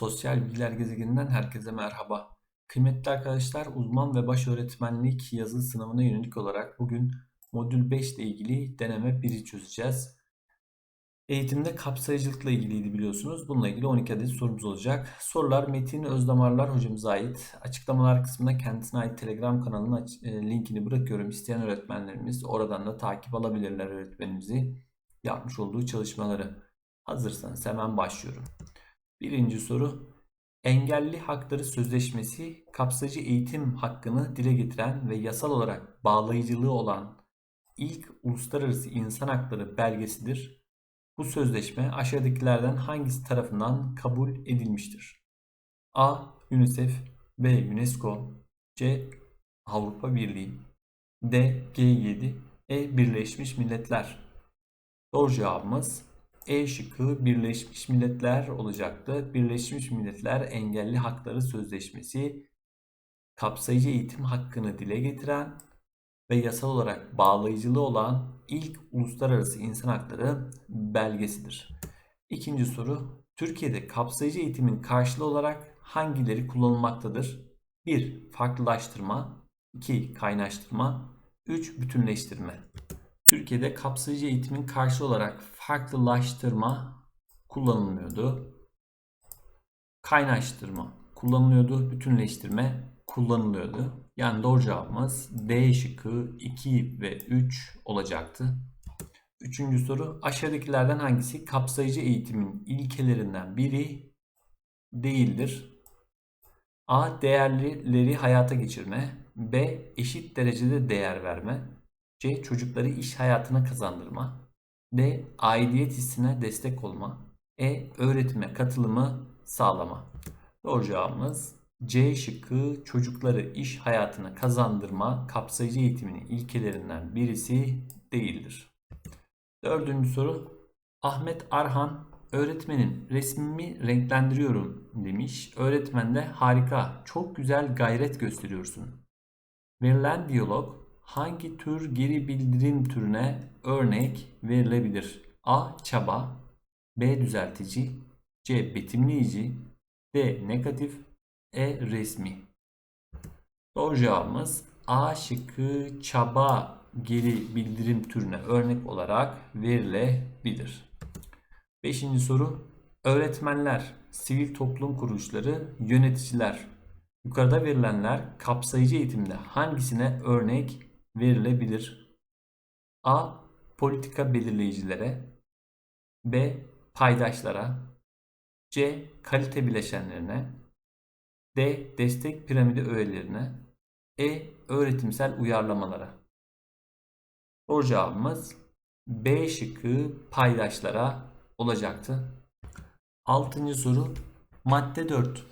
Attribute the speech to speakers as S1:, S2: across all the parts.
S1: Sosyal Bilgiler Gezegeninden herkese merhaba. Kıymetli arkadaşlar, uzman ve baş öğretmenlik yazı sınavına yönelik olarak bugün modül 5 ile ilgili deneme 1'i çözeceğiz. Eğitimde kapsayıcılıkla ilgiliydi biliyorsunuz. Bununla ilgili 12 adet sorumuz olacak. Sorular Metin Özdamarlar hocamıza ait. Açıklamalar kısmında kendisine ait Telegram kanalının e, linkini bırakıyorum. İsteyen öğretmenlerimiz oradan da takip alabilirler öğretmenimizi yapmış olduğu çalışmaları. Hazırsanız hemen başlıyorum. Birinci soru. Engelli Hakları Sözleşmesi kapsayıcı eğitim hakkını dile getiren ve yasal olarak bağlayıcılığı olan ilk uluslararası insan hakları belgesidir. Bu sözleşme aşağıdakilerden hangisi tarafından kabul edilmiştir? A. UNICEF B. UNESCO C. Avrupa Birliği D. G7 E. Birleşmiş Milletler Doğru cevabımız E şıkkı Birleşmiş Milletler olacaktı. Birleşmiş Milletler Engelli Hakları Sözleşmesi kapsayıcı eğitim hakkını dile getiren ve yasal olarak bağlayıcılığı olan ilk uluslararası insan hakları belgesidir. İkinci soru. Türkiye'de kapsayıcı eğitimin karşılığı olarak hangileri kullanılmaktadır? 1. Farklılaştırma 2. Kaynaştırma 3. Bütünleştirme Türkiye'de kapsayıcı eğitimin karşı olarak farklılaştırma kullanılmıyordu. Kaynaştırma kullanılıyordu. Bütünleştirme kullanılıyordu. Yani doğru cevabımız D şıkkı 2 ve 3 olacaktı. Üçüncü soru aşağıdakilerden hangisi kapsayıcı eğitimin ilkelerinden biri değildir? A. Değerleri hayata geçirme. B. Eşit derecede değer verme. C. Çocukları iş hayatına kazandırma. D. Aidiyet hissine destek olma. E. Öğretime katılımı sağlama. Doğru cevabımız C şıkkı çocukları iş hayatına kazandırma kapsayıcı eğitiminin ilkelerinden birisi değildir. Dördüncü soru. Ahmet Arhan öğretmenim resmimi renklendiriyorum demiş. Öğretmen de harika çok güzel gayret gösteriyorsun. Verilen diyalog hangi tür geri bildirim türüne örnek verilebilir? A. Çaba B. Düzeltici C. Betimleyici D. Negatif E. Resmi Doğru cevabımız A şıkkı çaba geri bildirim türüne örnek olarak verilebilir. Beşinci soru. Öğretmenler, sivil toplum kuruluşları, yöneticiler. Yukarıda verilenler kapsayıcı eğitimde hangisine örnek verilebilir? A. Politika belirleyicilere B. Paydaşlara C. Kalite bileşenlerine D. Destek piramidi öğelerine E. Öğretimsel uyarlamalara Doğru cevabımız B şıkkı paydaşlara olacaktı. Altıncı soru madde 4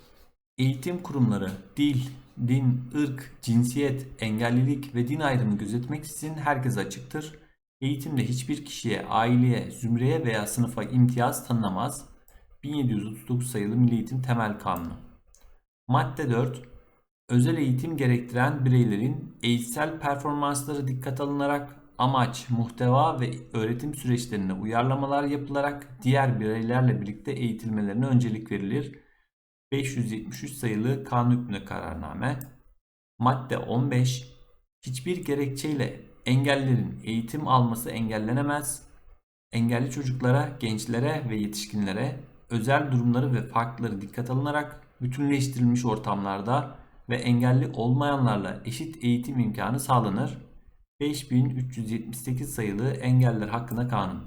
S1: Eğitim kurumları dil, din, ırk, cinsiyet, engellilik ve din ayrımı gözetmeksizin herkese açıktır. Eğitimde hiçbir kişiye, aileye, zümreye veya sınıfa imtiyaz tanınamaz. 1739 sayılı Milli Eğitim Temel Kanunu. Madde 4. Özel eğitim gerektiren bireylerin eğitsel performansları dikkat alınarak amaç, muhteva ve öğretim süreçlerine uyarlamalar yapılarak diğer bireylerle birlikte eğitilmelerine öncelik verilir. 573 sayılı kanun hükmünde kararname. Madde 15. Hiçbir gerekçeyle engellerin eğitim alması engellenemez. Engelli çocuklara, gençlere ve yetişkinlere özel durumları ve farkları dikkat alınarak bütünleştirilmiş ortamlarda ve engelli olmayanlarla eşit eğitim imkanı sağlanır. 5378 sayılı engeller hakkında kanun.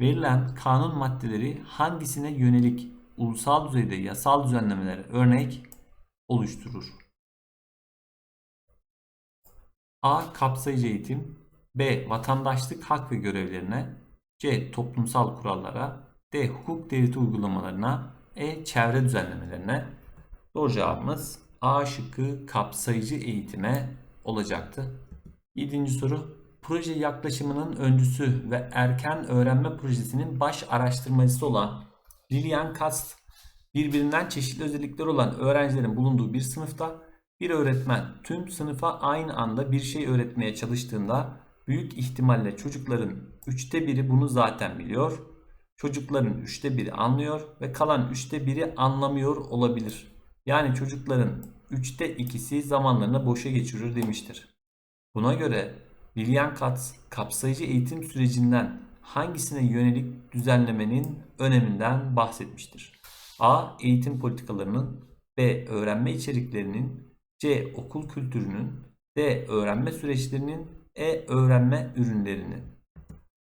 S1: Verilen kanun maddeleri hangisine yönelik ulusal düzeyde yasal düzenlemelere örnek oluşturur? A. Kapsayıcı eğitim B. Vatandaşlık hak ve görevlerine C. Toplumsal kurallara D. Hukuk devleti uygulamalarına E. Çevre düzenlemelerine Doğru cevabımız A şıkkı kapsayıcı eğitime olacaktı. 7. soru. Proje yaklaşımının öncüsü ve erken öğrenme projesinin baş araştırmacısı olan Lilian Katz birbirinden çeşitli özellikleri olan öğrencilerin bulunduğu bir sınıfta bir öğretmen tüm sınıfa aynı anda bir şey öğretmeye çalıştığında büyük ihtimalle çocukların üçte biri bunu zaten biliyor. çocukların üçte biri anlıyor ve kalan üçte biri anlamıyor olabilir. Yani çocukların üçte ikisi zamanlarını boşa geçirir demiştir. Buna göre Lilian Katz kapsayıcı eğitim sürecinden hangisine yönelik düzenlemenin öneminden bahsetmiştir? A. Eğitim politikalarının B. Öğrenme içeriklerinin C. Okul kültürünün D. Öğrenme süreçlerinin E. Öğrenme ürünlerinin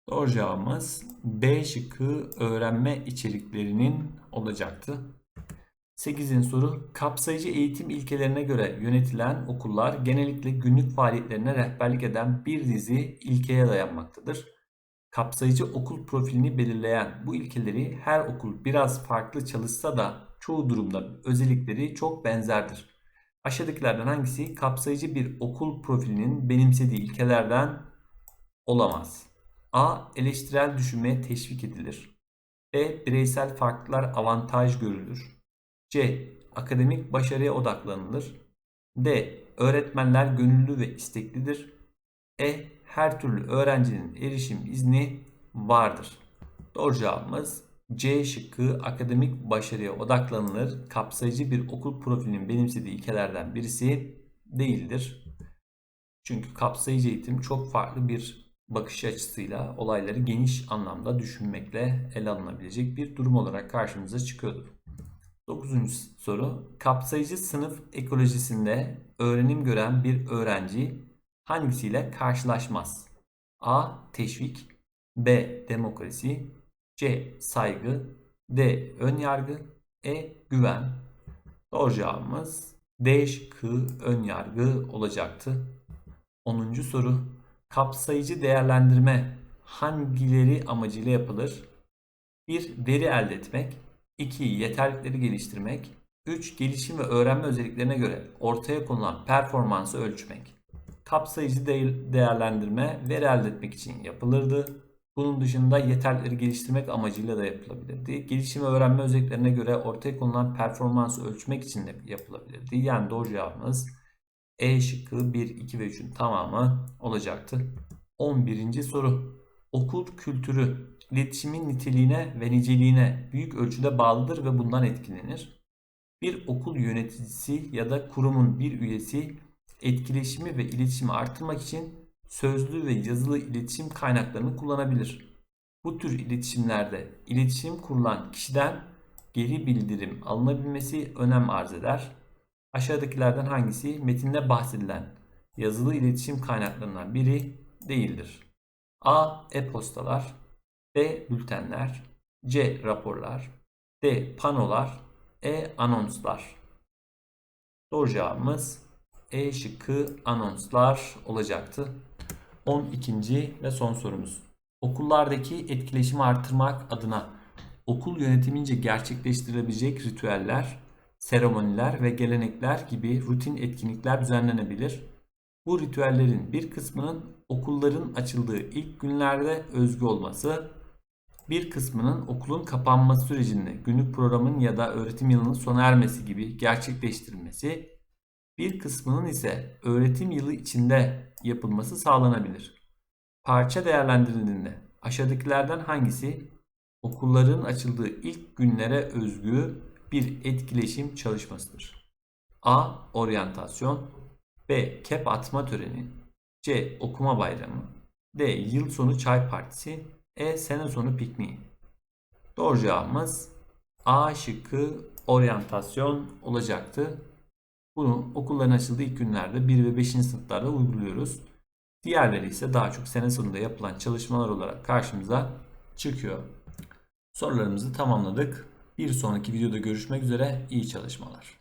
S1: Doğru cevabımız B şıkkı öğrenme içeriklerinin olacaktı. 8. soru kapsayıcı eğitim ilkelerine göre yönetilen okullar genellikle günlük faaliyetlerine rehberlik eden bir dizi ilkeye dayanmaktadır. Kapsayıcı okul profilini belirleyen bu ilkeleri her okul biraz farklı çalışsa da çoğu durumda özellikleri çok benzerdir. Aşağıdakilerden hangisi kapsayıcı bir okul profilinin benimsediği ilkelerden olamaz? A. Eleştirel düşünmeye teşvik edilir. B. Bireysel farklar avantaj görülür. C. Akademik başarıya odaklanılır. D. Öğretmenler gönüllü ve isteklidir. E. Her türlü öğrencinin erişim izni vardır. Doğru cevabımız C şıkkı akademik başarıya odaklanılır. Kapsayıcı bir okul profilinin benimsediği ilkelerden birisi değildir. Çünkü kapsayıcı eğitim çok farklı bir bakış açısıyla olayları geniş anlamda düşünmekle ele alınabilecek bir durum olarak karşımıza çıkıyordur. 9. soru. Kapsayıcı sınıf ekolojisinde öğrenim gören bir öğrenci hangisiyle karşılaşmaz? A. Teşvik B. Demokrasi C. Saygı D. Ön yargı E. Güven Doğru cevabımız D şıkkı ön yargı olacaktı. 10. soru. Kapsayıcı değerlendirme hangileri amacıyla yapılır? 1. Veri elde etmek 2. Yeterlilikleri geliştirmek 3. Gelişim ve öğrenme özelliklerine göre ortaya konulan performansı ölçmek. Kapsayıcı değerlendirme veri elde etmek için yapılırdı. Bunun dışında yeterlilikleri geliştirmek amacıyla da yapılabilirdi. Gelişim ve öğrenme özelliklerine göre ortaya konulan performansı ölçmek için de yapılabilirdi. Yani doğru cevabımız E şıkkı 1, 2 ve 3'ün tamamı olacaktı. 11. soru. Okul kültürü iletişimin niteliğine ve niceliğine büyük ölçüde bağlıdır ve bundan etkilenir. Bir okul yöneticisi ya da kurumun bir üyesi etkileşimi ve iletişimi artırmak için sözlü ve yazılı iletişim kaynaklarını kullanabilir. Bu tür iletişimlerde iletişim kurulan kişiden geri bildirim alınabilmesi önem arz eder. Aşağıdakilerden hangisi metinde bahsedilen yazılı iletişim kaynaklarından biri değildir? A. E-postalar B. Bültenler C. Raporlar D. Panolar E. Anonslar Doğru cevabımız E şıkkı anonslar olacaktı. 12. ve son sorumuz. Okullardaki etkileşimi artırmak adına okul yönetimince gerçekleştirilebilecek ritüeller, seremoniler ve gelenekler gibi rutin etkinlikler düzenlenebilir. Bu ritüellerin bir kısmının okulların açıldığı ilk günlerde özgü olması, bir kısmının okulun kapanması sürecinde günlük programın ya da öğretim yılının sona ermesi gibi gerçekleştirilmesi, bir kısmının ise öğretim yılı içinde yapılması sağlanabilir. Parça değerlendirildiğinde aşağıdakilerden hangisi okulların açıldığı ilk günlere özgü bir etkileşim çalışmasıdır? A. Oryantasyon B. Kep atma töreni C. Okuma bayramı D. Yıl sonu çay partisi E. Sene sonu pikniği Doğru cevabımız A şıkkı oryantasyon olacaktı. Bunu okulların açıldığı ilk günlerde 1 ve 5. sınıflarda uyguluyoruz. Diğerleri ise daha çok sene sonunda yapılan çalışmalar olarak karşımıza çıkıyor. Sorularımızı tamamladık. Bir sonraki videoda görüşmek üzere. İyi çalışmalar.